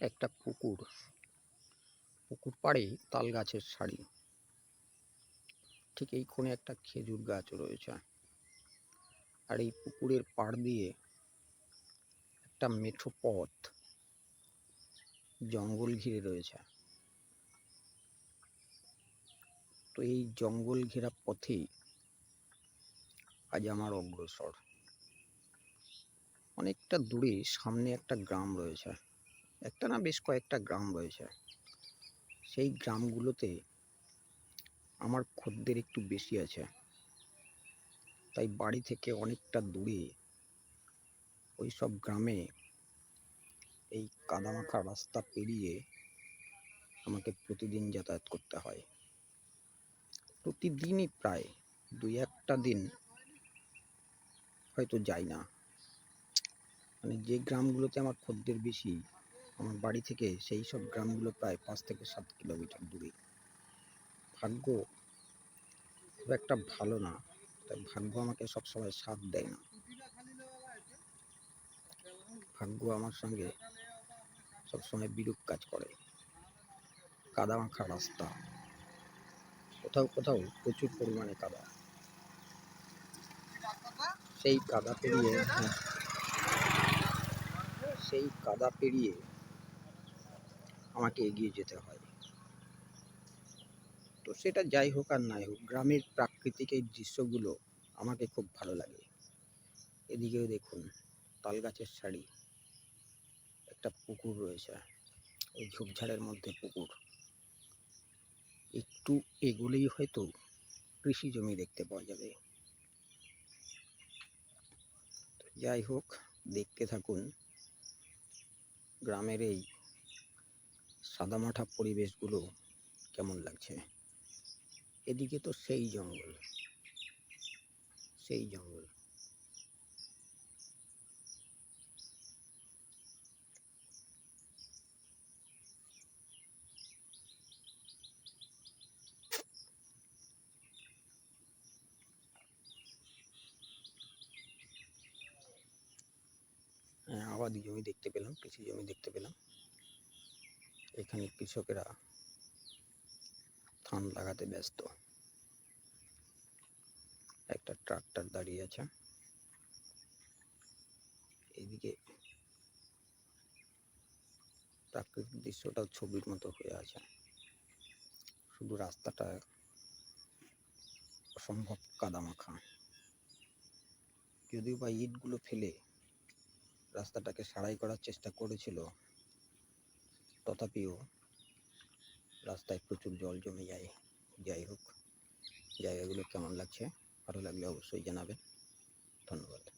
একটা পুকুর। পুকুর পাড়ে তাল গাছের সারি। ঠিক এই কোণে একটা খেজুর গাছ রয়েছে। আর এই পুকুরের পাড় দিয়ে একটা মেঠো পথ জঙ্গল ঘিরে রয়েছে। তো এই জঙ্গল ঘেরা পথেই আজ আমার অগ্রসর। অনেকটা দূরে সামনে একটা গ্রাম রয়েছে। একটা না বেশ কয়েকটা গ্রাম রয়েছে। সেই গ্রামগুলোতে আমার খদ্দের একটু বেশি আছে। তাই বাড়ি থেকে অনেকটা দূরে ওই সব গ্রামে এই কাদামাখা রাস্তা পেরিয়ে আমাকে প্রতিদিন যাতায়াত করতে হয়। প্রতিদিনই প্রায় দুই একটা দিন হয়তো যাই না। মানে যে গ্রামগুলোতে আমার খদ্দের বেশি আমার বাড়ি থেকে সেই সব গ্রামগুলো প্রায় পাঁচ থেকে সাত কিলোমিটার দূরে। ভাগ্য খুব একটা ভালো না তাই ভাগ্য আমাকে সবসময় সাথ দেয় না। ভাগ্য আমার সঙ্গে সবসময় বিরূপ কাজ করে। কাদামাখা রাস্তা। কোথাও কোথাও প্রচুর পরিমাণে কাদা। সেই কাদা পেরিয়ে হ্যাঁ, সেই কাদা পেরিয়ে আমাকে এগিয়ে যেতে হয়। তো সেটা যাই হোক আর নাই হোক, গ্রামের প্রাকৃতিক এই দৃশ্যগুলো আমাকে খুব ভালো লাগে। এদিকেও দেখুন তাল গাছের শাড়ি একটা পুকুর রয়েছে, এই ঝোপঝাড়ের মধ্যে পুকুর। একটু এগোলেই হয়তো কৃষি জমি দেখতে পাওয়া যাবে। যাই হোক, দেখতে থাকুন, গ্রামের এই সাদামাঠা পরিবেশগুলো কেমন লাগছে? এদিকে তো সেই জঙ্গল। সেই জঙ্গল। হ্যাঁ, আবাদি জমি দেখতে পেলাম কৃষি জমি দেখতে পেলাম। এখানে কৃষকেরা ধান লাগাতে ব্যস্ত। একটা ট্রাক্টর দাঁড়িয়ে আছে। এইদিকে প্রাকৃতিক দৃশ্যটাও ছবির মতো হয়ে আছে। শুধু রাস্তাটা অসম্ভব কাদামাখা। যদিও বা ইটগুলো ফেলে রাস্তাটাকে সারাই করার চেষ্টা করেছিল তথাপিও রাস্তায় প্রচুর জল জমে যায়। যাই হোক, জায়গাগুলো কেমন লাগছে ভালো লাগলে অবশ্যই জানাবেন। ধন্যবাদ।